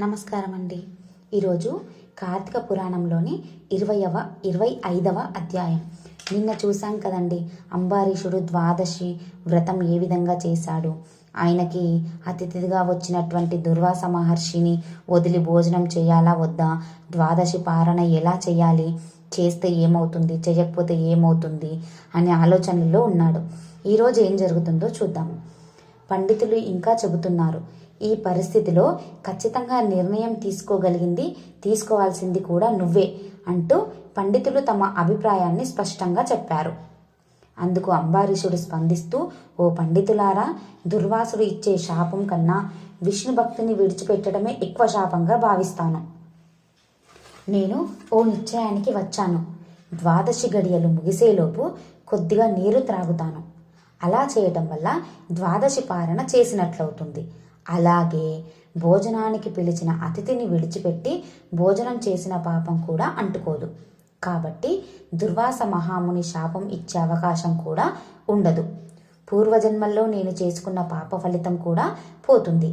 నమస్కారం అండి ఈరోజు కార్తీక పురాణంలోని ఇరవయవ ఇరవై ఐదవ అధ్యాయం. నిన్న చూసాం కదండి అంబారీషుడు ద్వాదశి వ్రతం ఏ విధంగా చేశాడు? ఆయనకి అతిథిగా వచ్చినటువంటి దుర్వాస మహర్షిని వదిలి భోజనం చేయాలా వద్దా? ద్వాదశి పారణ ఎలా చేయాలి? చేస్తే ఏమవుతుంది? చేయకపోతే ఏమవుతుంది? అనే ఆలోచనలో ఉన్నాడు. ఈరోజు ఏం జరుగుతుందో చూద్దాము పండితులు ఇంకా చెబుతున్నారు. ఈ పరిస్థితిలో ఖచ్చితంగా నిర్ణయం తీసుకోగలిగింది తీసుకోవాల్సింది కూడా నువ్వే అంటూ పండితులు తమ అభిప్రాయాన్ని స్పష్టంగా చెప్పారు. అందుకు అంబారీషుడు స్పందిస్తూ ఓ పండితులారా దుర్వాసుడు ఇచ్చే శాపం కన్నా విష్ణు భక్తిని విడిచిపెట్టడమే ఎక్కువ శాపంగా భావిస్తాను. నేను ఓ నిశ్చయానికి వచ్చాను. ద్వాదశి గడియలు ముగిసేలోపు కొద్దిగా నీరు త్రాగుతాను. అలా చేయటం వల్ల ద్వాదశి పారణ చేసినట్లవుతుంది. అలాగే భోజనానికి పిలిచిన అతిథిని విడిచిపెట్టి భోజనం చేసిన పాపం కూడా అంటుకోదు. కాబట్టి దుర్వాస మహాముని శాపం ఇచ్చే అవకాశం కూడా ఉండదు. పూర్వజన్మల్లో నేను చేసుకున్న పాప ఫలితం కూడా పోతుంది.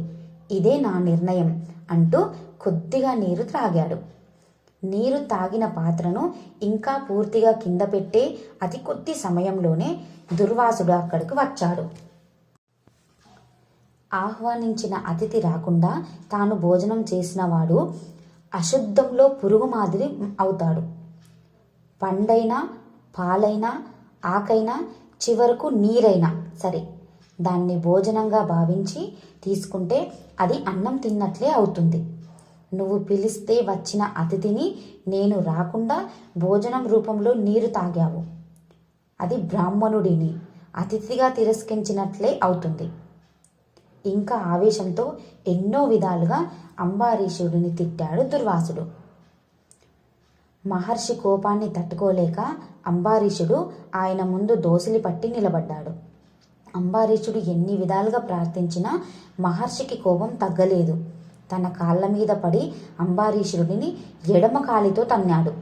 ఇదే నా నిర్ణయం అంటూ కొద్దిగా నీరు త్రాగాడు. నీరు తాగిన పాత్రను ఇంకా పూర్తిగా కింద పెట్టే అతి కొద్ది సమయంలోనే దుర్వాసుడు అక్కడికి వచ్చాడు. ఆహ్వానించిన అతిథి రాకుండా తాను భోజనం చేసినవాడు అశుద్ధంలో పురుగు మాదిరి అవుతాడు. పండైనా పాలైనా ఆకైనా చివరకు నీరైనా సరే దాన్ని భోజనంగా భావించి తీసుకుంటే అది అన్నం తిన్నట్లే అవుతుంది. నువ్వు పిలిస్తే వచ్చిన అతిథిని నేను రాకుండా భోజనం రూపంలో నీరు తాగావు. అది బ్రాహ్మణుడిని అతిథిగా తిరస్కరించినట్లే అవుతుంది. ఇంకా ఆవేశంతో ఎన్నో విధాలుగా అంబారీషుడిని తిట్టాడు దుర్వాసుడు. మహర్షి కోపాన్ని తట్టుకోలేక అంబారీషుడు ఆయన ముందు దోసిలి పట్టి నిలబడ్డాడు. అంబారీషుడు ఎన్ని విధాలుగా ప్రార్థించినా మహర్షికి కోపం తగ్గలేదు. తన కాళ్ళ మీద పడి అంబారీషుడిని ఎడమ కాలితో తన్నాడు.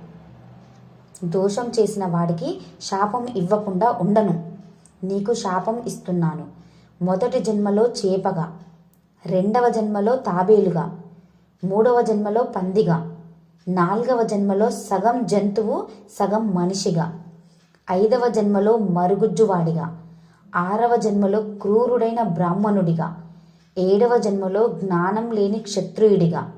దోషం చేసిన వాడికి శాపం ఇవ్వకుండా ఉండను. నీకు శాపం ఇస్తున్నాను. మొదటి జన్మలో చేపగా రెండవ జన్మలో తాబేలుగా మూడవ జన్మలో పందిగా నాలుగవ జన్మలో సగం జంతువు సగం మనిషిగా ఐదవ జన్మలో మరుగుజ్జువాడిగా ఆరవ జన్మలో క్రూరుడైన బ్రాహ్మణుడిగా ఏడవ జన్మలో జ్ఞానం లేని క్షత్రియుడిగా.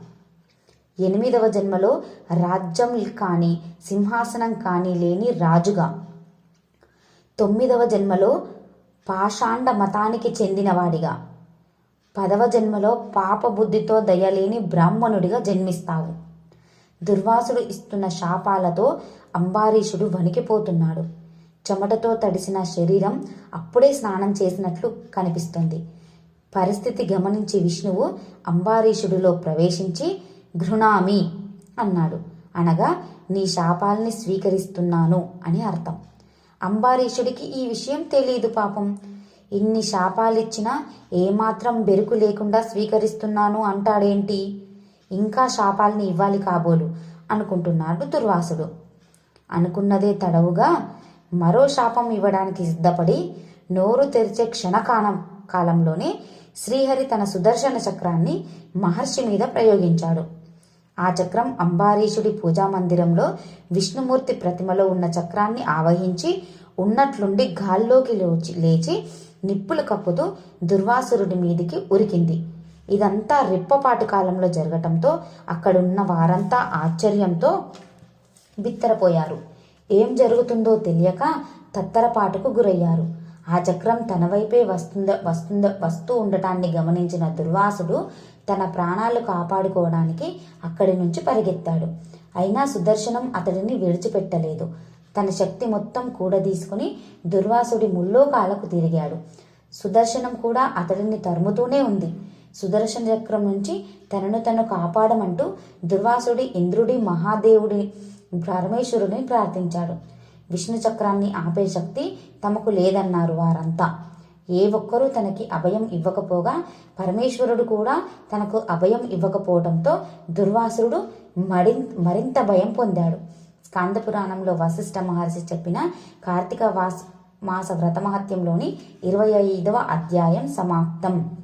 ఎనిమిదవ జన్మలో రాజ్యం కానీ సింహాసనం కానీ లేని రాజుగా. తొమ్మిదవ జన్మలో పాషాండ మతానికి చెందినవాడిగా. పదవ జన్మలో పాపబుద్ధితో దయలేని బ్రాహ్మణుడిగా జన్మిస్తావు. దుర్వాసుడు ఇస్తున్న శాపాలతో అంబారీషుడు వణికిపోతున్నాడు. చెమటతో తడిసిన శరీరం అప్పుడే స్నానం చేసినట్లు కనిపిస్తుంది. పరిస్థితి గమనించి విష్ణువు అంబారీషుడిలో ప్రవేశించి ఘృణామి అన్నాడు. అనగా నీ శాపాల్ని స్వీకరిస్తున్నాను అని అర్థం. అంబారీషుడికి ఈ విషయం తెలియదు పాపం. ఇన్ని శాపాలిచ్చినా ఏమాత్రం బెరుకు లేకుండా స్వీకరిస్తున్నాను అంటాడేంటి? ఇంకా శాపాల్ని ఇవ్వాలి కాబోలు అనుకుంటున్నాడు దుర్వాసుడు. అనుకున్నదే తడవుగా మరో శాపం ఇవ్వడానికి సిద్ధపడి నోరు తెరిచే క్షణకాలం కాలంలోనే శ్రీహరి తన సుదర్శన చక్రాన్ని మహర్షి మీద ప్రయోగించాడు. ఆ చక్రం అంబారీషుడి పూజా మందిరంలో విష్ణుమూర్తి ప్రతిమలో ఉన్న చక్రాన్ని ఆవహించి ఉన్నట్లుండి గాల్లోకి లేచి లేచి నిప్పులు కప్పుతూ దుర్వాసురుడి మీదికి ఉరికింది. ఇదంతా రిప్పపాటు కాలంలో జరగటంతో అక్కడున్న వారంతా ఆశ్చర్యంతో బిత్తరపోయారు. ఏం జరుగుతుందో తెలియక తత్తరపాటుకు గురయ్యారు. ఆ చక్రం తన వైపే వస్తుంద వస్తుంద వస్తూ ఉండటాన్ని గమనించిన దుర్వాసుడు తన ప్రాణాలు కాపాడుకోవడానికి అక్కడి నుంచి పరిగెత్తాడు. అయినా సుదర్శనం అతడిని విడిచిపెట్టలేదు. తన శక్తి మొత్తం కూడదీసుకుని దుర్వాసుడి ముల్లోకాలకు తిరిగాడు. సుదర్శనం కూడా అతడిని తరుముతూనే ఉంది. సుదర్శన చక్రం నుంచి తనను తను కాపాడమంటూ దుర్వాసుడి ఇంద్రుడి మహాదేవుడి పరమేశ్వరుని ప్రార్థించాడు. విష్ణు చక్రాన్ని ఆపే శక్తి తమకు లేదన్నారు వారంతా. ఏ ఒక్కరూ తనకి అభయం ఇవ్వకపోగా పరమేశ్వరుడు కూడా తనకు అభయం ఇవ్వకపోవడంతో దుర్వాసురుడు మడి మరింత భయం పొందాడు. స్కాంద పురాణంలో వశిష్ఠ మహర్షి చెప్పిన కార్తీక వాస్ మాస వ్రతమహత్యంలోని ఇరవై ఐదవ అధ్యాయం సమాప్తం.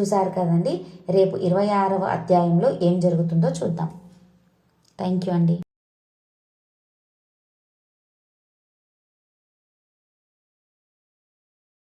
చూశారు కదండి? రేపు ఇరవై ఆరవ అధ్యాయంలో ఏం జరుగుతుందో చూద్దాం. థ్యాంక్ యూ అండి.